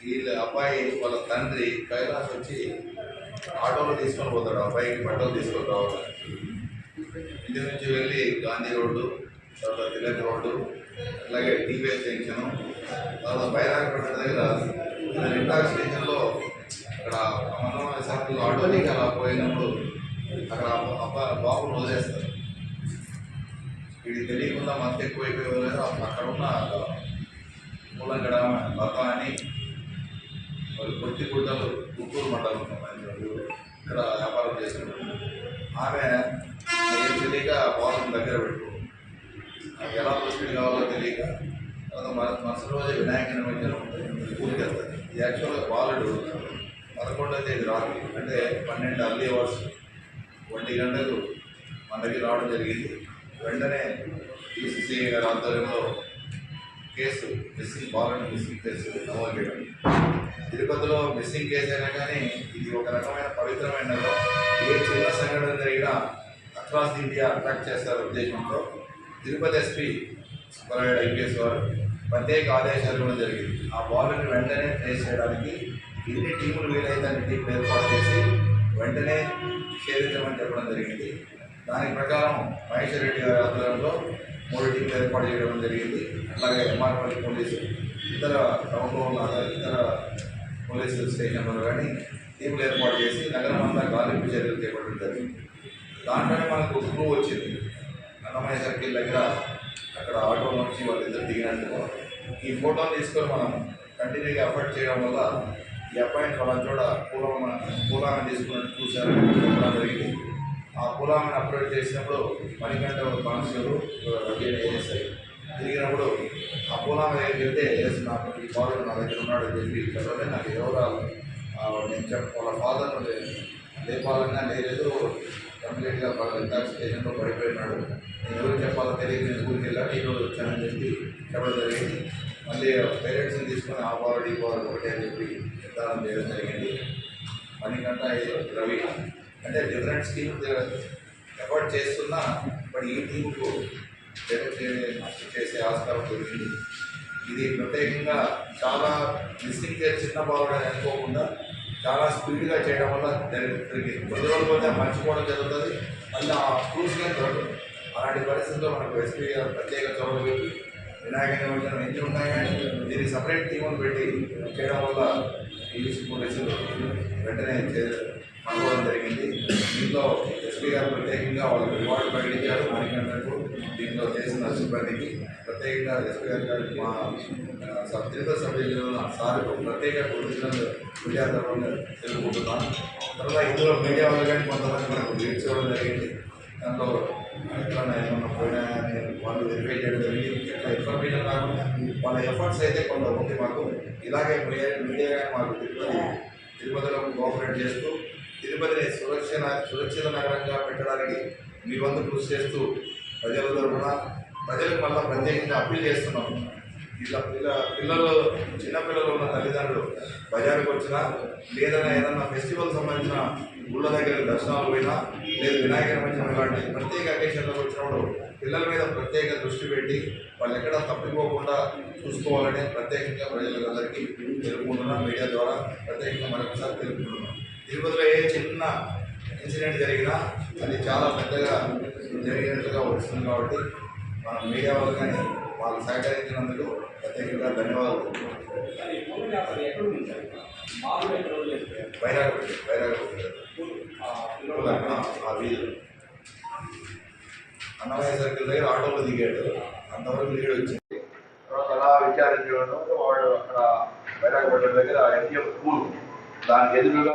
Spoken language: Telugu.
వీళ్ళ అబ్బాయి వాళ్ళ తండ్రి కైలాస్ వచ్చి ఆటోలో తీసుకొని పోతాడు. అబ్బాయికి బట్టలు తీసుకొని రావాలి. ఇంటి నుంచి వెళ్ళి గాంధీ రోడ్డు తర్వాత తిలక్ రోడ్డు అలాగే టీవీఎస్ జంక్షన్ తర్వాత బైరాగపేట దగ్గర రెంటాక్ స్టేషన్లో అక్కడ మనోహర సర్కిల్ ఆటో దిగి అలా పోయినప్పుడు అక్కడ అబ్బాయి అబ్బా బాబును వదిలేస్తారు. వీడికి తెలియకుండా మత్తు ఎక్కువైపోయి వదిలేదు అక్కడ ఉన్న మూలంగడ లత అని వాళ్ళు కొట్టి గుడ్డలు గుంటూరు మండలం ఇక్కడ వ్యాపారం చేస్తున్నారు ఆమె తెలియక వాళ్ళని దగ్గర పెట్టుకుంది నాకు ఎలా ప్రొసీడ్ కావాలో తెలియక తర్వాత మన- మరుసటి రోజు వినాయక నిమజ్జనం ఊరికి వెళ్తుంది ఈ యాక్చువల్గా బాలుడు పదకొండవ తేదీ రాత్రి అంటే పన్నెండు అర్లీ అవర్స్ ఒంటి గంటకు మన దగ్గర రావడం జరిగింది. వెంటనే ఈసీసీ గారి ఆధ్వర్యంలో కేసు మిస్సింగ్ బాలుని మిస్సింగ్ కేసు నమోదు చేయడం. తిరుపతిలో మిస్సింగ్ కేసు అయినా కానీ ఇది ఒక రకమైన పవిత్రమైన ఏ చిన్న సంఘటన జరిగినా అక్రాస్ ఇండియా అట్రాక్ట్ చేస్తారు ఉద్దేశంతో తిరుపతి ఎస్పీ సుబ్బరాయుడు ఐపీఎస్ వారు ప్రత్యేక ఆదేశాలు కూడా జరిగింది. ఆ బాలుని వెంటనే ట్రేస్ చేయడానికి ఎన్ని టీములు వీలైతే అన్ని టీం ఏర్పాటు చేసి వెంటనే నిషేధించమని చెప్పడం జరిగింది. దాని ప్రకారం మహేశ్వర రెడ్డి గారి ఆధ్వర్యంలో మూడు టీంలు ఏర్పాటు చేయడం జరిగింది. అలాగే ఎంఆర్పల్లి పోలీసు ఇతర టౌన్లో ఉన్న ఇతర పోలీసు స్టేషన్లో కానీ టీంలు ఏర్పాటు చేసి నగరం అంతా గాలింపు చర్యలు చేపట్టడం జరిగింది. దాంట్లోనే మనకు క్లూ వచ్చింది. అన్నమయ్య సర్కిల్ దగ్గర అక్కడ ఆటో నుంచి వాళ్ళిద్దరు దిగినందుకు ఈ ఫోటోలు తీసుకొని మనం కంటిన్యూగా ఎఫర్ట్ చేయడం వల్ల ఈ అబ్బాయిని వాళ్ళని కూడా పూలం పూలాన్ని తీసుకున్నట్టు చూశారు. జరిగింది. ఆ కులాన్ని అప్లోడ్ చేసినప్పుడు మణికంఠ కాన్స్టేబుల్ రవి ఏఎస్ఐ. తిరిగినప్పుడు ఆ కులాం వెళ్తే ఎస్ నాకు ఈ ఫాదర్ నా దగ్గర ఉన్నాడు చెప్పి చెప్పలేదు? నాకు వివరాలు నేను చెప్ప వాళ్ళ ఫాదర్ లేపాలన్నా లేదు. కంప్లీట్గా ఇంటాక్ పడిపోయినాడు. నేను ఎవరు చెప్పాలో తెలియదు. నేను ఊరికి వెళ్ళాను ఈరోజు వచ్చానని చెప్పి చెప్పడం జరిగింది. మళ్ళీ పేరెంట్స్ని తీసుకొని ఆ పవర్ ఈ పవర్ ఒకటి అని చెప్పి నిర్ధారణ చేయడం జరిగింది. మణికంఠ రవి. అంటే డిఫరెంట్ స్కీమ్ ఎఫర్ట్ చేస్తున్నా బట్ ఈ టీంకు డెవలప్ చేసే ఆస్కారం దొరికింది. ఇది ప్రత్యేకంగా చాలా మిస్సింగ్ చిన్న బాగుండే అనుకోకుండా చాలా స్పీడ్గా చేయడం వల్ల జరిగింది కొద్ది రోజులు పోతే మర్చిపోవడం జరుగుతుంది. మళ్ళీ ఆ ప్రూఫ్గా దొరకదు. అలాంటి పరిస్థితుల్లో మనకు ఎస్పీ గారు ప్రత్యేక చొరవ పెట్టి వినాయక నిమజ్జనం ఎన్ని ఉన్నాయి కానీ దీనికి సపరేట్ టీములు పెట్టి చేయడం వల్ల ఈ పోలీసులు వెంటనే చే- అనుకోవడం జరిగింది. దీంట్లో ఎస్పీ గారు ప్రత్యేకంగా వాళ్ళకి రివార్డు ప్రకటించారు. మణికంఠకు దీంట్లో చేసిన సిబ్బందికి. ప్రత్యేకంగా ఎస్పీ గారు మా ఆ, సబ్ తిరుపతి సబ్ సార్కు ప్రత్యేక ఒరిజినల్ మీడియా తరఫున తెలుపుకుంటున్నాను తర్వాత ఇందులో మీడియా వాళ్ళు కానీ కొంతమంది మనకు లీడ్స్ ఇవ్వడం జరిగింది. దాంట్లో ఎట్లా ఏమన్నా పోయినా అని వాళ్ళు వెరిఫై చేయడం జరిగింది. ఎట్లా ఇన్ఫర్మేషన్ రాకుండా వాళ్ళ ఎఫర్ట్స్ అయితే కొంత ఉంది మాకు. ఇలాగే మీడియా మీడియా కానీ మాకు తిరుపతి తిరుపతిలో కోఆపరేట్ చేస్తూ తిరుపతిని సురక్షణ సురక్షిత నగరంగా పెట్టడానికి మీ వంతు కృషి చేస్తూ ప్రజల తరఫున ప్రజలకు మళ్ళీ ప్రత్యేకంగా అప్పీల్ చేస్తున్నాం. ఇలా పిల్ల పిల్లలు చిన్నపిల్లలు ఉన్న తల్లిదండ్రులు బజారుకు వచ్చినా లేదన్నా ఏదన్నా ఫెస్టివల్ సంబంధించిన ఊళ్ళ దగ్గర దర్శనాలు పోయినా లేదు వినాయక నిమజ్జనం ఇలాంటి ప్రత్యేక అకేషన్లకు వచ్చినప్పుడు పిల్లల మీద ప్రత్యేక దృష్టి పెట్టి వాళ్ళు ఎక్కడ తప్పిపోకుండా చూసుకోవాలని ప్రత్యేకంగా ప్రజలందరికీ తెలుపుకుంటున్నాం. మీడియా ద్వారా ప్రత్యేకంగా మరొకసారి తెలుపుకుంటున్నాం. తిరుపతిలో ఏ చిన్న ఇన్సిడెంట్ జరిగినా అది చాలా పెద్దగా జరిగినట్లుగా వస్తుంది కాబట్టి మన మీడియా వాళ్ళు కానీ వాళ్ళు సహకరించినందుకు ప్రత్యేకంగా ధన్యవాదాలు. అది మూడు ఆ వీధులు అన్నమయ్య సర్కిల్ దగ్గర ఆటోలో దిగాడు. అంతవరకు లీడ్ వచ్చింది. తర్వాత అలా విచారించడం వాడు అక్కడ వైరాగ్ దగ్గర ఎన్టీఎం స్కూల్ దానికి ఎదురుగా